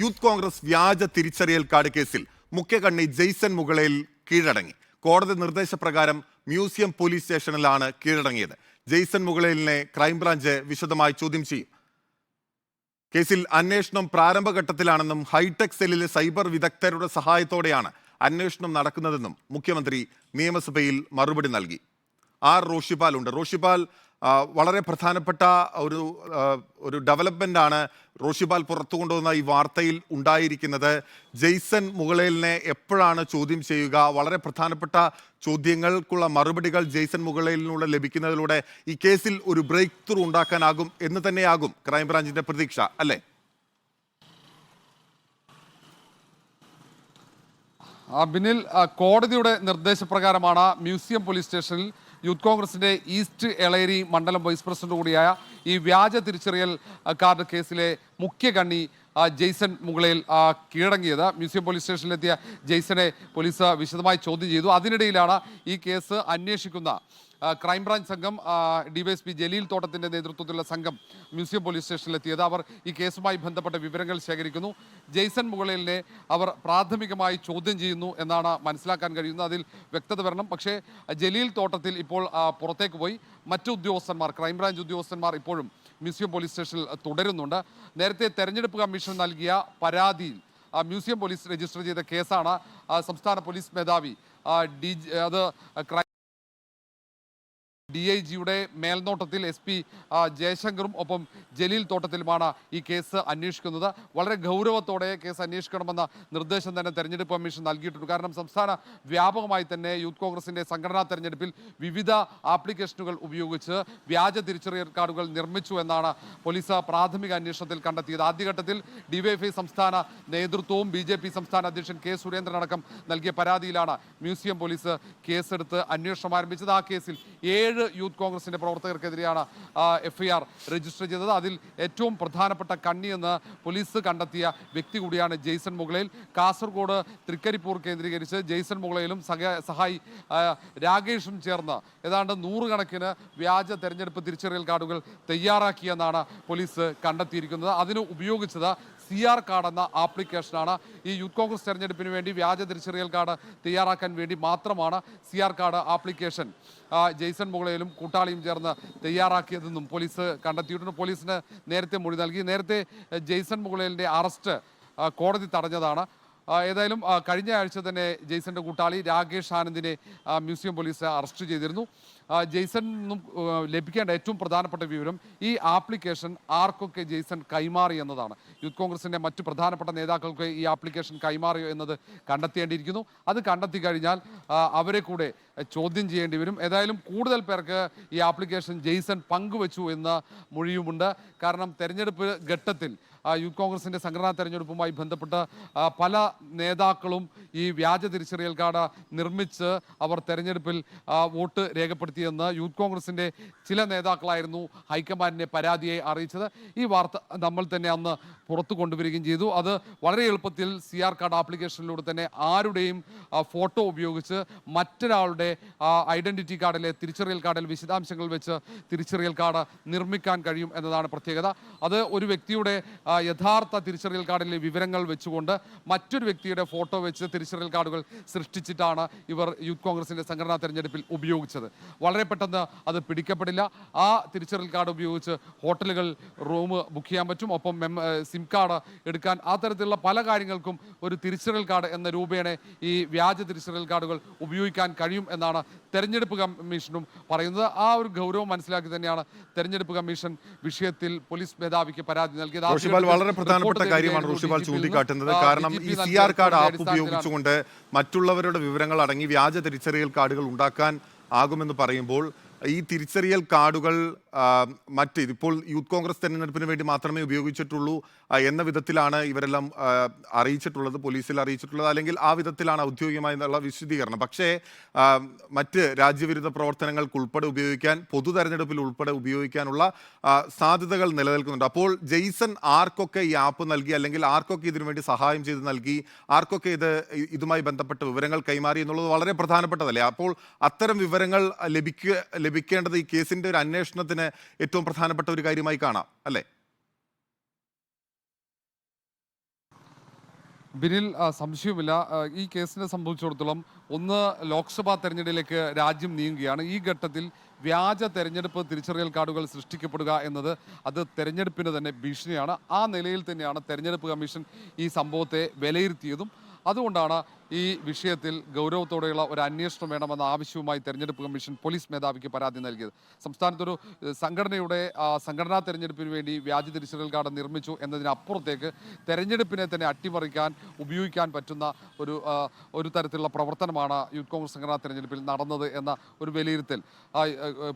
Youth Congress വ്യാജ തിരിച്ചറിയൽ card കേസിൽ മുഖ്യകണ്ണി ജെയ്സൺ മുകളയിൽ കീഴടങ്ങി. കോടതി നിർദ്ദേശപ്രകാരം മ്യൂസിയം പോലീസ് സ്റ്റേഷനിലാണ് കീഴടങ്ങിയത്. ജെയ്സൺ മുകളയിലിനെ ക്രൈംബ്രാഞ്ച് വിശദമായി ചോദ്യം ചെയ്യും. കേസിൽ അന്വേഷണം പ്രാരംഭഘട്ടത്തിലാണെന്നും ഹൈടെക് സെല്ലിലെ സൈബർ വിദഗ്ധരുടെ സഹായത്തോടെയാണ് അന്വേഷണം നടക്കുന്നതെന്നും മുഖ്യമന്ത്രി നിയമസഭയിൽ മറുപടി നൽകി. ആർ. റോഷിപാൽ ഉണ്ട് റോഷിപാൽ വളരെ പ്രധാനപ്പെട്ട ഒരു ഒരു ഡെവലപ്മെന്റ് ആണ് റോഷിപാൽ പുറത്തു കൊണ്ടുവന്ന ഈ വാർത്തയിൽ ഉണ്ടായിരിക്കുന്നത്. ജെയ്സൺ മുകളേലിനെ എപ്പോഴാണ് ചോദ്യം ചെയ്യുക? വളരെ പ്രധാനപ്പെട്ട ചോദ്യങ്ങൾക്കുള്ള മറുപടികൾ ജെയ്സൺ മുകളേലിലൂടെ ലഭിക്കുന്നതിലൂടെ ഈ കേസിൽ ഒരു ബ്രേക്ക് ത്രൂ ഉണ്ടാക്കാനാകും എന്ന് തന്നെയാകും ക്രൈംബ്രാഞ്ചിന്റെ പ്രതീക്ഷ അല്ലേ? അബിനിൽ ബിനിൽ കോടതിയുടെ നിർദ്ദേശപ്രകാരമാണ് മ്യൂസിയം പോലീസ് സ്റ്റേഷനിൽ യൂത്ത് കോൺഗ്രസിന്റെ ഈസ്റ്റ് എളേരി മണ്ഡലം വൈസ് പ്രസിഡന്റ് കൂടിയായ ഈ വ്യാജ തിരിച്ചറിയൽ കാർഡ് കേസിലെ മുഖ്യ കണ്ണി ജെയ്സൺ മുകളയിൽ ആ, കീഴടങ്ങിയത്. മ്യൂസിയം പോലീസ് സ്റ്റേഷനിലെത്തിയ ജെയ്സനെ പോലീസ് വിശദമായി ചോദ്യം ചെയ്തു. അതിനിടയിലാണ് ഈ കേസ് അന്വേഷിക്കുന്ന ക്രൈംബ്രാഞ്ച് സംഘം ഡിവൈഎസ്പി ജലീൽ തോട്ടത്തിന്റെ നേതൃത്വത്തിലുള്ള സംഘം മ്യൂസിയം പോലീസ് സ്റ്റേഷനിലെത്തിയത്. അവർ ഈ കേസുമായി ബന്ധപ്പെട്ട വിവരങ്ങൾ ശേഖരിക്കുന്നു. ജെയ്സൺ മുകളലിനെ അവർ പ്രാഥമികമായി ചോദ്യം ചെയ്യുന്നു എന്നാണ് മനസ്സിലാക്കാൻ കഴിയുന്നത്. അതിൽ വ്യക്തത വരണം. പക്ഷേ ജലീൽ തോട്ടത്തിൽ ഇപ്പോൾ പുറത്തേക്ക് പോയി മറ്റു ഉദ്യോഗസ്ഥന്മാർ ക്രൈംബ്രാഞ്ച് ഉദ്യോഗസ്ഥന്മാർ ഇപ്പോഴും മ്യൂസിയം പോലീസ് സ്റ്റേഷനിൽ തുടരുന്നുണ്ട്. നേരത്തെ തെരഞ്ഞെടുപ്പ് കമ്മീഷൻ നൽകിയ പരാതിയിൽ മ്യൂസിയം പോലീസ് രജിസ്റ്റർ ചെയ്ത കേസാണ് സംസ്ഥാന പോലീസ് മേധാവി ഡി അത് ഡി ഐ ജിയുടെ മേൽനോട്ടത്തിൽ എസ് പി ജയശങ്കറും ഒപ്പം ജലീൽ തോട്ടത്തിലുമാണ് ഈ കേസ് അന്വേഷിക്കുന്നത്. വളരെ ഗൗരവത്തോടെ കേസ് അന്വേഷിക്കണമെന്ന നിർദ്ദേശം തന്നെ തെരഞ്ഞെടുപ്പ് കമ്മീഷൻ നൽകിയിട്ടുണ്ട്. കാരണം സംസ്ഥാന വ്യാപകമായി തന്നെ യൂത്ത് കോൺഗ്രസിന്റെ സംഘടനാ തെരഞ്ഞെടുപ്പിൽ വിവിധ ആപ്ലിക്കേഷനുകൾ ഉപയോഗിച്ച് വ്യാജ തിരിച്ചറിയൽ കാർഡുകൾ നിർമ്മിച്ചു എന്നാണ് പോലീസ് പ്രാഥമിക അന്വേഷണത്തിൽ കണ്ടെത്തിയത്. ആദ്യഘട്ടത്തിൽ ഡിവൈഎഫ്ഐ സംസ്ഥാന നേതൃത്വവും ബി ജെ പി സംസ്ഥാന അധ്യക്ഷൻ കെ സുരേന്ദ്രൻ അടക്കം നൽകിയ പരാതിയിലാണ് മ്യൂസിയം പോലീസ് കേസെടുത്ത് അന്വേഷണം ആരംഭിച്ചത്. ആ കേസിൽ ഏഴ് യൂത്ത് കോൺഗ്രസിന്റെ പ്രവർത്തകർക്കെതിരെയാണ് എഫ് ഐ ആർ രജിസ്റ്റർ ചെയ്തത്. അതിൽ ഏറ്റവും പ്രധാനപ്പെട്ട കണ്ണി എന്ന് പോലീസ് കണ്ടെത്തിയ വ്യക്തി കൂടിയാണ് ജെയ്സൺ മുകളയിൽ കാസർഗോഡ് തൃക്കരിപ്പൂർ കേന്ദ്രീകരിച്ച് ജെയ്സൺ മുകളയിലും സഹ സഹായി രാകേഷും ചേർന്ന് ഏതാണ്ട് നൂറുകണക്കിന് വ്യാജ തെരഞ്ഞെടുപ്പ് തിരിച്ചറിയൽ കാർഡുകൾ തയ്യാറാക്കിയെന്നാണ് പോലീസ് കണ്ടെത്തിയിരിക്കുന്നത്. അതിന് ഉപയോഗിച്ചത് സി ആർ കാർഡ് എന്ന ആപ്ലിക്കേഷനാണ് ഈ യൂത്ത് കോൺഗ്രസ് തെരഞ്ഞെടുപ്പിന് വേണ്ടി വ്യാജ തിരിച്ചറിയൽ കാർഡ് തയ്യാറാക്കാൻ വേണ്ടി മാത്രമാണ് C R card application Jaison മുകളയിലും കൂട്ടാളിയും ചേർന്ന് തയ്യാറാക്കിയതെന്നും പോലീസ് കണ്ടെത്തിയിട്ടുണ്ട്. പോലീസിന് നേരത്തെ മൊഴി നൽകി. നേരത്തെ ജെയ്സൺ മുകളയിലിന്റെ അറസ്റ്റ് കോടതി തടഞ്ഞതാണ്. ഏതായാലും കഴിഞ്ഞ ആഴ്ച തന്നെ ജെയ്സന്റെ കൂട്ടാളി രാകേഷ് ആനന്ദിനെ മ്യൂസിയം പോലീസ് അറസ്റ്റ് ചെയ്തിരുന്നു. ജെയ്സൺ ലഭിക്കേണ്ട ഏറ്റവും പ്രധാനപ്പെട്ട വിവരം ഈ ആപ്ലിക്കേഷൻ ആർക്കൊക്കെ ജെയ്സൺ കൈമാറി എന്നതാണ്. യൂത്ത് കോൺഗ്രസിന്റെ മറ്റു പ്രധാനപ്പെട്ട നേതാക്കൾക്ക് ഈ ആപ്ലിക്കേഷൻ കൈമാറിയോ എന്നത് കണ്ടെത്തേണ്ടിയിരിക്കുന്നു. അത് കണ്ടെത്തി കഴിഞ്ഞാൽ അവരെ കൂടെ ചോദ്യം ചെയ്യേണ്ടി വരും. ഏതായാലും കൂടുതൽ പേർക്ക് ഈ ആപ്ലിക്കേഷൻ ജെയ്സൺ പങ്കുവച്ചു എന്ന മൊഴിയുമുണ്ട്. കാരണം തെരഞ്ഞെടുപ്പ് ഘട്ടത്തിൽ യൂത്ത് കോൺഗ്രസിന്റെ സംഘടനാ തെരഞ്ഞെടുപ്പുമായി ബന്ധപ്പെട്ട് പല നേതാക്കളും ഈ വ്യാജ തിരിച്ചറിയൽ കാർഡ് നിർമ്മിച്ച് അവർ തെരഞ്ഞെടുപ്പിൽ വോട്ട് വോട്ട് രേഖപ്പെടുത്തിയെന്ന് യൂത്ത് കോൺഗ്രസിന്റെ ചില നേതാക്കളായിരുന്നു ഹൈക്കമാൻഡിനെ പരാതിയെ അറിയിച്ചത്. ഈ വാർത്ത നമ്മൾ തന്നെ അന്ന് പുറത്തു കൊണ്ടുവരികയും ചെയ്തു. അത് വളരെ എളുപ്പത്തിൽ സി ആർ കാർഡ് ആപ്ലിക്കേഷനിലൂടെ തന്നെ ആരുടെയും ഫോട്ടോ ഉപയോഗിച്ച് മറ്റൊരാളുടെ ഐഡന്റിറ്റി കാർഡിലെ തിരിച്ചറിയൽ കാർഡിൽ വിശദാംശങ്ങൾ വെച്ച് തിരിച്ചറിയൽ കാർഡ് നിർമ്മിക്കാൻ കഴിയും എന്നതാണ് പ്രത്യേകത. അത് ഒരു വ്യക്തിയുടെ യഥാർത്ഥ തിരിച്ചറിയൽ കാർഡിലെ വിവരങ്ങൾ വെച്ചുകൊണ്ട് മറ്റൊരു വ്യക്തിയുടെ ഫോട്ടോ വെച്ച് തിരിച്ചറിയൽ കാർഡുകൾ സൃഷ്ടിച്ചിട്ടാണ് ഇവർ യൂത്ത് കോൺഗ്രസിന്റെ സംഘടനാ തെരഞ്ഞെടുപ്പിൽ ഉപയോഗിച്ചത്. വളരെ പെട്ടെന്ന് അത് പിടിക്കപ്പെടില്ല. ആ തിരിച്ചറിയൽ കാർഡ് ഉപയോഗിച്ച് ഹോട്ടലുകൾ റൂം ബുക്ക് ചെയ്യാൻ പറ്റും. ഒപ്പം മെം സിം കാർഡ് എടുക്കാൻ ആ തരത്തിലുള്ള പല കാര്യങ്ങൾക്കും ഒരു തിരിച്ചറിയൽ കാർഡ് എന്ന രൂപേണ ഈ വ്യാജ തിരിച്ചറിയൽ കാർഡുകൾ ഉപയോഗിക്കാൻ കഴിയും എന്നാണ് തെരഞ്ഞെടുപ്പ് കമ്മീഷനും പറയുന്നത്. ആ ഒരു ഗൗരവം മനസ്സിലാക്കി തന്നെയാണ് തെരഞ്ഞെടുപ്പ് കമ്മീഷൻ വിഷയത്തിൽ പോലീസ് മേധാവിക്ക് പരാതി നൽകിയത്. വളരെ പ്രധാനപ്പെട്ട കാര്യമാണ് റോഷിബാൽ ചൂണ്ടിക്കാട്ടുന്നത്. കാരണം ഈ സി ആർ കാർഡ് ആപ്പ് ഉപയോഗിച്ചുകൊണ്ട് മറ്റുള്ളവരുടെ വിവരങ്ങൾ അടങ്ങി വ്യാജ തിരിച്ചറിയൽ കാർഡുകൾ ഉണ്ടാക്കാൻ ആകുമെന്ന് പറയുമ്പോൾ ഈ തിരിച്ചറിയൽ കാർഡുകൾ മറ്റ് ഇതിപ്പോൾ യൂത്ത് കോൺഗ്രസ് തെരഞ്ഞെടുപ്പിന് വേണ്ടി മാത്രമേ ഉപയോഗിച്ചിട്ടുള്ളൂ എന്ന വിധത്തിലാണ് ഇവരെല്ലാം അറിയിച്ചിട്ടുള്ളത് പോലീസിൽ അറിയിച്ചിട്ടുള്ളത് അല്ലെങ്കിൽ ആ വിധത്തിലാണ് ഔദ്യോഗികമായി എന്നുള്ള വിശദീകരണം. പക്ഷേ മറ്റ് രാജ്യവിരുദ്ധ പ്രവർത്തനങ്ങൾക്ക് ഉൾപ്പെടെ ഉപയോഗിക്കാൻ പൊതു തെരഞ്ഞെടുപ്പിൽ ഉൾപ്പെടെ ഉപയോഗിക്കാനുള്ള സാധ്യതകൾ നിലനിൽക്കുന്നുണ്ട്. അപ്പോൾ ജെയ്സൺ ആർക്കൊക്കെ ഈ ആപ്പ് നൽകി അല്ലെങ്കിൽ ആർക്കൊക്കെ ഇതിനു വേണ്ടി സഹായം ചെയ്ത് നൽകി ആർക്കൊക്കെ ഇത് ഇതുമായി ബന്ധപ്പെട്ട വിവരങ്ങൾ കൈമാറി എന്നുള്ളത് വളരെ പ്രധാനപ്പെട്ടതല്ലേ? അപ്പോൾ അത്തരം വിവരങ്ങൾ ലഭിക്കുക ലഭിക്കേണ്ടത് ഈ കേസിന്റെ ഒരു അന്വേഷണത്തിന് ഏറ്റവും പ്രധാനപ്പെട്ട ഒരു കാര്യമായി കാണാം അല്ലേ? ബിനിൽ സംശയവുമില്ല. ഈ കേസിനെ സംബന്ധിച്ചിടത്തോളം ഒന്ന് ലോക്സഭാ തെരഞ്ഞെടുപ്പിലേക്ക് രാജ്യം നീങ്ങുകയാണ്. ഈ ഘട്ടത്തിൽ വ്യാജ തെരഞ്ഞെടുപ്പ് തിരിച്ചറിയൽ കാർഡുകൾ സൃഷ്ടിക്കപ്പെടുക എന്നത് അത് തെരഞ്ഞെടുപ്പിന് തന്നെ ഭീഷണിയാണ്. ആ നിലയിൽ തന്നെയാണ് തെരഞ്ഞെടുപ്പ് കമ്മീഷൻ ഈ സംഭവത്തെ വിലയിരുത്തിയതും. അതുകൊണ്ടാണ് ഈ വിഷയത്തിൽ ഗൗരവത്തോടെയുള്ള ഒരു അന്വേഷണം വേണമെന്ന ആവശ്യവുമായി തെരഞ്ഞെടുപ്പ് കമ്മീഷൻ പോലീസ് മേധാവിക്ക് പരാതി നൽകിയത്. സംസ്ഥാനത്തൊരു സംഘടനയുടെ സംഘടനാ തെരഞ്ഞെടുപ്പിന് വേണ്ടി വ്യാജ തിരിച്ചറിയൽ കാർഡ് നിർമ്മിച്ചു എന്നതിനപ്പുറത്തേക്ക് തെരഞ്ഞെടുപ്പിനെ തന്നെ അട്ടിമറിക്കാൻ ഉപയോഗിക്കാൻ പറ്റുന്ന ഒരു ഒരു തരത്തിലുള്ള പ്രവർത്തനമാണ് യൂത്ത് കോൺഗ്രസ് സംഘടനാ തെരഞ്ഞെടുപ്പിൽ നടന്നത് എന്ന ഒരു വിലയിരുത്തൽ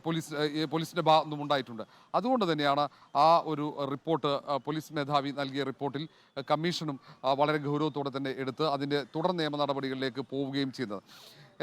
പോലീസ് പോലീസിന്റെ ഭാഗത്തു ഉണ്ടായിട്ടുണ്ട്. അതുകൊണ്ട് തന്നെയാണ് ആ ഒരു റിപ്പോർട്ട് പോലീസ് മേധാവി നൽകിയ റിപ്പോർട്ടിൽ കമ്മീഷനും വളരെ ഗൗരവത്തോടെ തന്നെ എടുത്ത് അതിന്റെ തുടർ നിയമ നടപടികളിലേക്ക് പോവുകയും ചെയ്യുന്നത്.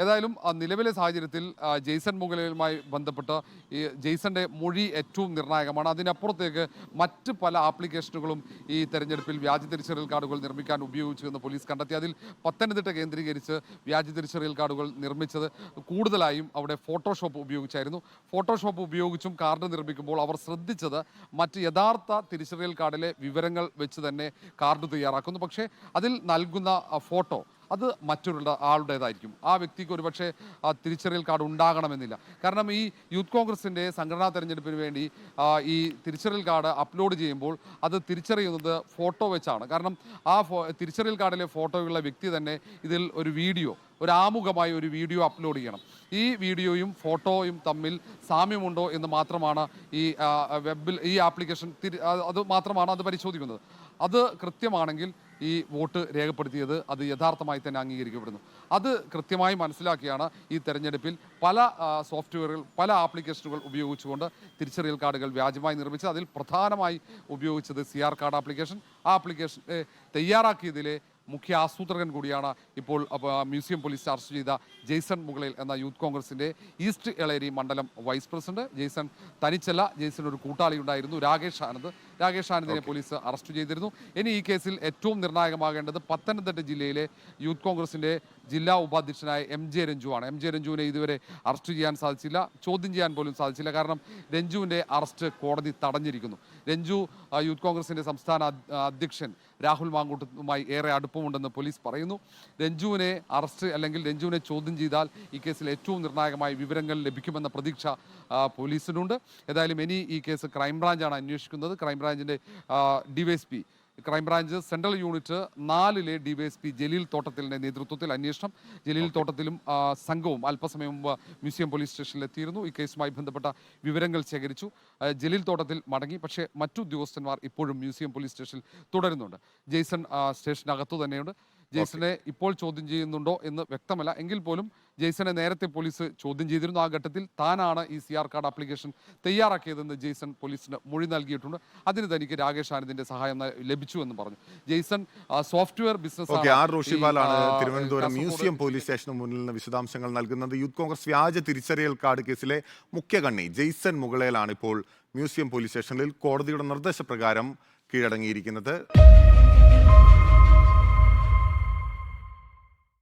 ഏതായാലും നിലവിലെ സാഹചര്യത്തിൽ ജെയ്സൺ മുകളിലുമായി ബന്ധപ്പെട്ട് ഈ ജെയ്സന്റെ മൊഴി ഏറ്റവും നിർണായകമാണ്. അതിനപ്പുറത്തേക്ക് മറ്റ് പല ആപ്ലിക്കേഷനുകളും ഈ തെരഞ്ഞെടുപ്പിൽ വ്യാജ തിരിച്ചറിയൽ കാർഡുകൾ നിർമ്മിക്കാൻ ഉപയോഗിച്ചു എന്ന് പോലീസ് കണ്ടെത്തി. അതിൽ പത്തനംതിട്ട കേന്ദ്രീകരിച്ച് വ്യാജ തിരിച്ചറിയൽ കാർഡുകൾ നിർമ്മിച്ചത് കൂടുതലായും അവിടെ ഫോട്ടോഷോപ്പ് ഉപയോഗിച്ചായിരുന്നു. ഫോട്ടോഷോപ്പ് ഉപയോഗിച്ചും കാർഡ് നിർമ്മിക്കുമ്പോൾ അവർ ശ്രദ്ധിച്ചത് മറ്റ് യഥാർത്ഥ തിരിച്ചറിയൽ കാർഡിലെ വിവരങ്ങൾ വെച്ച് തന്നെ കാർഡ് തയ്യാറാക്കുന്നു. പക്ഷേ അതിൽ നൽകുന്ന ഫോട്ടോ അത് മറ്റൊരു ആളുടേതായിരിക്കും. ആ വ്യക്തിക്ക് ഒരുപക്ഷെ തിരിച്ചറിയൽ കാർഡ് ഉണ്ടാകണമെന്നില്ല. കാരണം ഈ യൂത്ത് കോൺഗ്രസിന്റെ സംഘടനാ തെരഞ്ഞെടുപ്പിന് വേണ്ടി ഈ തിരിച്ചറിയൽ കാർഡ് അപ്ലോഡ് ചെയ്യുമ്പോൾ അത് തിരിച്ചറിയുന്നത് ഫോട്ടോ വെച്ചാണ്. കാരണം ആ തിരിച്ചറിയൽ കാർഡിലെ ഫോട്ടോയുള്ള വ്യക്തി തന്നെ ഇതിൽ ഒരു വീഡിയോ ഒരു ആമുഖമായി ഒരു വീഡിയോ അപ്ലോഡ് ചെയ്യണം. ഈ വീഡിയോയും ഫോട്ടോയും തമ്മിൽ സാമ്യമുണ്ടോ എന്ന് മാത്രമാണ് ഈ വെബിൽ ഈ ആപ്ലിക്കേഷൻ തിരി അത് മാത്രമാണ് അത് പരിശോധിക്കുന്നത്. അത് കൃത്യമാണെങ്കിൽ ഈ വോട്ട് രേഖപ്പെടുത്തിയത് അത് യഥാർത്ഥമായി തന്നെ അംഗീകരിക്കപ്പെടുന്നു. അത് കൃത്യമായി മനസ്സിലാക്കിയാണ് ഈ തെരഞ്ഞെടുപ്പിൽ പല സോഫ്റ്റ്വെയറുകൾ പല ആപ്ലിക്കേഷനുകൾ ഉപയോഗിച്ചുകൊണ്ട് തിരിച്ചറിയൽ കാർഡുകൾ വ്യാജമായി നിർമ്മിച്ചത്. അതിൽ പ്രധാനമായി ഉപയോഗിച്ചത് സി ആർ കാർഡ് ആപ്ലിക്കേഷൻ. ആ ആപ്ലിക്കേഷൻ തയ്യാറാക്കിയതിലെ മുഖ്യ ആസൂത്രകൻ കൂടിയാണ് ഇപ്പോൾ മ്യൂസിയം പോലീസ് ചാർജ് ചെയ്ത ജെയ്സൺ മുകളിൽ എന്ന യൂത്ത് കോൺഗ്രസിന്റെ ഈസ്റ്റ് എളേരി മണ്ഡലം വൈസ് പ്രസിഡന്റ്. ജെയ്സൺ തനിച്ചല്ല ജെയ്സൺ ഒരു കൂട്ടാളി ഉണ്ടായിരുന്നു രാകേഷ് ആനന്ദ് രാകേഷ് ആനന്ദിനെ പോലീസ് അറസ്റ്റ് ചെയ്തിരുന്നു. ഇനി ഈ കേസിൽ ഏറ്റവും നിർണായകമാകേണ്ടത് പത്തനംതിട്ട ജില്ലയിലെ യൂത്ത് കോൺഗ്രസിന്റെ ജില്ലാ ഉപാധ്യക്ഷനായ എം ജെ രഞ്ജുവാണ് എം ജെ രഞ്ജുവിനെ ഇതുവരെ അറസ്റ്റ് ചെയ്യാൻ സാധിച്ചില്ല. ചോദ്യം ചെയ്യാൻ പോലും സാധിച്ചില്ല. കാരണം രഞ്ജുവിന്റെ അറസ്റ്റ് കോടതി തടഞ്ഞിരിക്കുന്നു. രഞ്ജു യൂത്ത് കോൺഗ്രസിന്റെ സംസ്ഥാന അധ്യക്ഷൻ രാഹുൽ മാങ്കൂട്ടത്തുമായി ഏറെ അടുപ്പമുണ്ടെന്ന് പോലീസ് പറയുന്നു. രഞ്ജുവിനെ അറസ്റ്റ് അല്ലെങ്കിൽ രഞ്ജുവിനെ ചോദ്യം ചെയ്താൽ ഈ കേസിൽ ഏറ്റവും നിർണായകമായ വിവരങ്ങൾ ലഭിക്കുമെന്ന പ്രതീക്ഷ പോലീസിനുണ്ട്. ഏതായാലും ഇനി ഈ കേസ് ക്രൈംബ്രാഞ്ചാണ് അന്വേഷിക്കുന്നത്. ക്രൈംബ്രാഞ്ചിന്റെ DYSP crime branch central unit നാലിലെ DYSP Jaleel തോട്ടത്തിലിന്റെ നേതൃത്വത്തിൽ അന്വേഷണം. ജലീൽ തോട്ടത്തിലും സംഘവും അല്പസമയം മുമ്പ് മ്യൂസിയം പോലീസ് സ്റ്റേഷനിലെത്തിയിരുന്നു. ഈ കേസുമായി ബന്ധപ്പെട്ട വിവരങ്ങൾ ശേഖരിച്ചു. ജലീൽ തോട്ടത്തിൽ മടങ്ങി. പക്ഷേ മറ്റു ഉദ്യോഗസ്ഥന്മാർ ഇപ്പോഴും മ്യൂസിയം പോലീസ് സ്റ്റേഷനിൽ തുടരുന്നുണ്ട്. ജെയ്സൺ സ്റ്റേഷനകത്തു തന്നെയുണ്ട്. ജെയ്സനെ ഇപ്പോൾ ചോദ്യം ചെയ്യുന്നുണ്ടോ എന്ന് വ്യക്തമല്ല. എങ്കിൽ പോലും ജെയ്സനെ നേരത്തെ പോലീസ് ചോദ്യം ചെയ്തിരുന്നു. ആ ഘട്ടത്തിൽ താനാണ് ഈ സി ആർ കാർഡ് ആപ്ലിക്കേഷൻ തയ്യാറാക്കിയതെന്ന് ജെയ്സൺ പോലീസിന് മൊഴി നൽകിയിട്ടുണ്ട്. അതിന് തനിക്ക് രാകേഷ് ആനന്ദിന്റെ സഹായം ലഭിച്ചു എന്ന് പറഞ്ഞു. ജെയ്സൺ സോഫ്റ്റ്വെയർ ബിസിനസ് ആർ തിരുവനന്തപുരം മ്യൂസിയം പോലീസ് സ്റ്റേഷന് മുന്നിൽ നിന്ന് വിശദാംശങ്ങൾ നൽകുന്നത് യൂത്ത് കോൺഗ്രസ് വ്യാജ തിരിച്ചറിയൽ കാർഡ് കേസിലെ മുഖ്യ കണ്ണി ജെയ്സൺ മുകളേലാണ് ഇപ്പോൾ മ്യൂസിയം പോലീസ് സ്റ്റേഷനിൽ കോടതിയുടെ നിർദ്ദേശപ്രകാരം കീഴടങ്ങിയിരിക്കുന്നത്.